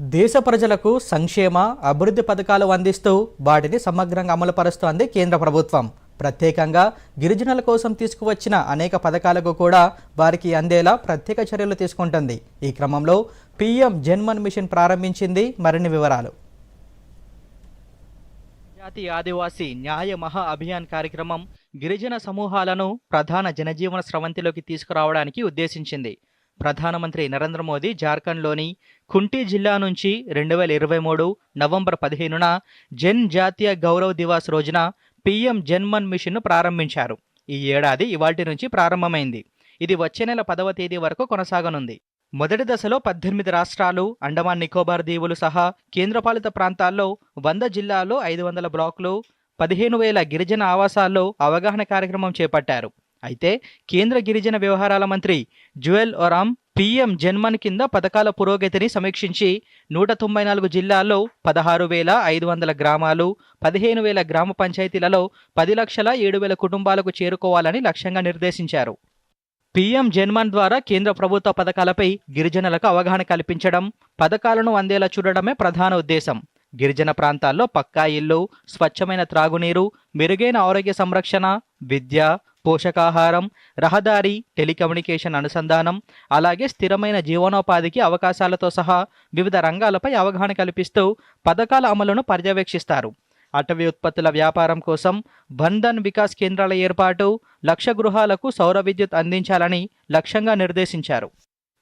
దేశ ప్రజలకు సంక్షేమ అభివృద్ధి పథకాలు అందిస్తూ వాటిని సమగ్రంగా అమలుపరుస్తోంది కేంద్ర ప్రభుత్వం. ప్రత్యేకంగా గిరిజనుల కోసం తీసుకువచ్చిన అనేక పథకాలకు కూడా వారికి అందేలా ప్రత్యేక చర్యలు తీసుకుంటుంది. ఈ క్రమంలో పీఎం జన్మన్ మిషన్ ప్రారంభించింది. మరిన్ని వివరాలు. జాతీయ ఆదివాసీ న్యాయ మహా అభియాన్ కార్యక్రమం గిరిజన సమూహాలను ప్రధాన జనజీవన స్రవంతిలోకి తీసుకురావడానికి ఉద్దేశించింది. ప్రధానమంత్రి నరేంద్ర మోదీ జార్ఖండ్లోని ఖుంటి జిల్లా నుంచి రెండు వేల ఇరవై మూడు నవంబర్ పదిహేనున జన్ జాతీయ గౌరవ్ దివాస్ రోజున పీఎం జన్మన్ మిషన్ను ప్రారంభించారు. ఈ ఏడాది ఇవాటి నుంచి ప్రారంభమైంది. ఇది వచ్చే నెల పదవ తేదీ వరకు కొనసాగనుంది. మొదటి దశలో పద్దెనిమిది రాష్ట్రాలు అండమాన్ నికోబార్ దీవులు సహా కేంద్రపాలిత ప్రాంతాల్లో వంద జిల్లాల్లో ఐదు వందల బ్లాక్లు పదిహేను వేల గిరిజన ఆవాసాల్లో అవగాహన కార్యక్రమం చేపట్టారు. అయితే కేంద్ర గిరిజన వ్యవహారాల మంత్రి జువెల్ ఒరామ్ పీఎం జన్మన్ కింద పథకాల పురోగతిని సమీక్షించి నూట తొంభై నాలుగు జిల్లాల్లో పదహారు వేల ఐదు వందల గ్రామాలు పదిహేను వేల గ్రామ పంచాయతీలలో పది లక్షల ఏడు వేల కుటుంబాలకు చేరుకోవాలని లక్ష్యంగా నిర్దేశించారు. పీఎం జన్మన్ ద్వారా కేంద్ర ప్రభుత్వ పథకాలపై గిరిజనులకు అవగాహన కల్పించడం పథకాలను అందేలా చూడడమే ప్రధాన ఉద్దేశం. గిరిజన ప్రాంతాల్లో పక్కా ఇల్లు స్వచ్ఛమైన త్రాగునీరు మెరుగైన ఆరోగ్య సంరక్షణ విద్య పోషకాహారం రహదారి టెలికమ్యూనికేషన్ అనుసంధానం అలాగే స్థిరమైన జీవనోపాధికి అవకాశాలతో సహా వివిధ రంగాలపై అవగాహన కల్పిస్తూ పథకాల అమలును పర్యవేక్షిస్తారు. అటవీ ఉత్పత్తుల వ్యాపారం కోసం బంధన్ వికాస్ కేంద్రాల ఏర్పాటు లక్ష గృహాలకు సౌర విద్యుత్ అందించాలని లక్ష్యంగా నిర్దేశించారు.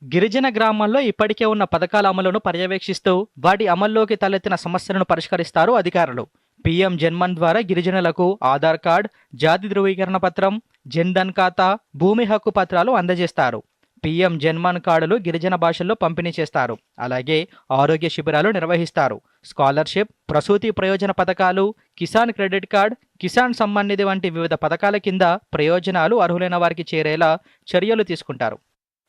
గిరిజన గ్రామాల్లో ఇప్పటికే ఉన్న పథకాల అమలును పర్యవేక్షిస్తూ వాటి అమల్లోకి తలెత్తిన సమస్యలను పరిష్కరిస్తారు అధికారులు. పీఎం జన్మన్ ద్వారా గిరిజనులకు ఆధార్ కార్డ్ జాతి ధృవీకరణ పత్రం జన్ధన్ ఖాతా భూమి హక్కు పత్రాలు అందజేస్తారు. పీఎం జన్మన్ కార్డులు గిరిజన భాషల్లో పంపిణీ చేస్తారు. అలాగే ఆరోగ్య శిబిరాలు నిర్వహిస్తారు. స్కాలర్షిప్ ప్రసూతి ప్రయోజన పథకాలు కిసాన్ క్రెడిట్ కార్డ్ కిసాన్ సమ్మాన్ నిధి వంటి వివిధ పథకాల కింద ప్రయోజనాలు అర్హులైన వారికి చేరేలా చర్యలు తీసుకుంటారు.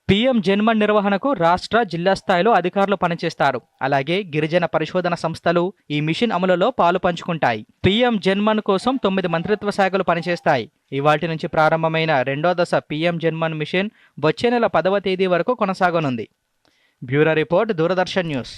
పీఎం జన్మన్ నిర్వహణకు రాష్ట్ర జిల్లా స్థాయిలో అధికారులు పనిచేస్తారు. అలాగే గిరిజన పరిశోధన సంస్థలు ఈ మిషన్ అమలులో పాలు పంచుకుంటాయి. పీఎం జన్మన్ కోసం తొమ్మిది మంత్రిత్వ శాఖలు పనిచేస్తాయి. ఇవాటి నుంచి ప్రారంభమైన రెండో దశ పీఎం జన్మన్ మిషన్ వచ్చే నెల పదవ తేదీ వరకు కొనసాగనుంది. Bureau report Doordarshan news.